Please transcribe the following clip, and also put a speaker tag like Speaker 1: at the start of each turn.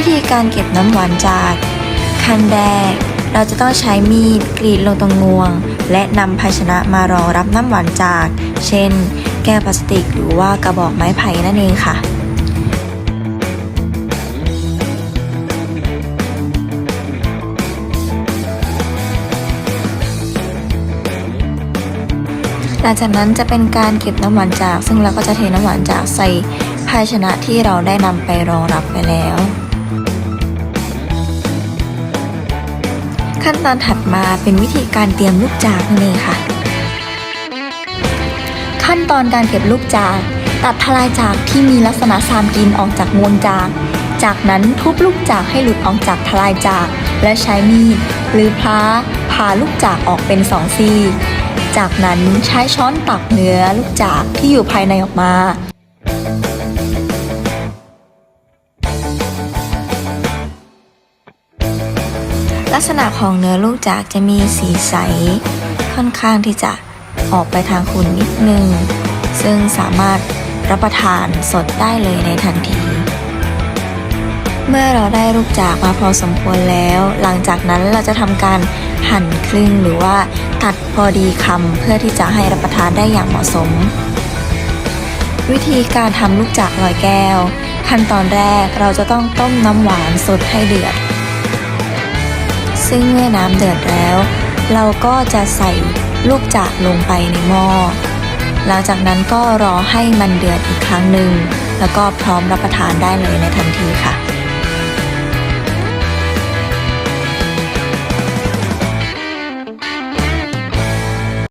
Speaker 1: ิธีการเก็บน้ำหวานจากขันแรกเราจะต้องใช้มีดกรีดลงตรงงวง และนำภาชนะมารองรับน้ำหวานจาก เช่น แก้วพลาสติกหรือว่ากระบอกไม้ไผ่นั่นเองค่ะหลังจากนั้นจะเป็นการเก็บน้ำหวานจาก ซึ่งเราก็จะเทน้ำหวานจากใส่ภาชนะที่เราได้นำไปรองรับไปแล้ว ขั้นตอนถัดมาเป็นวิธีการเตรียมลูกจากนั่นเองค่ะ ขั้นตอนการเก็บลูกจาก ตัดทลายจากที่มีลักษณะซามกินออกจากงวงจาก จากนั้นทุบลูกจากให้หลุดออกจากทลายจาก และใช้มีดหรือพลาผ่าลูกจากออกเป็นสองซี่ จากนั้นใช้ช้อนตักเนื้อลูกจากที่อยู่ภายในออกมา ลักษณะของเนื้อลูกจากจะมีสีใส ค่อนข้างที่จะออกไปทางขุ่นนิดนึง ซึ่งสามารถรับประทานสดได้เลยในทันที เมื่อเราได้ลูกจากมาพอสมควรแล้ว หลังจากนั้นเราจะทำการหั่นครึ่งหรือว่าตัดพอดีคำเพื่อที่จะให้รับประทานได้อย่างเหมาะสม วิธีการทำลูกจากลอยแก้ว ขั้นตอนแรกเราจะต้องต้มน้ำหวานสดให้เดือด ซึ่งเมื่อน้ำเดือดแล้ว เราก็จะใส่ลูกจากลงไปในหม้อ หลังจากนั้นก็รอให้มันเดือดอีกครั้งหนึ่ง แล้วก็พร้อมรับประทานได้เลยในทันทีค่ะ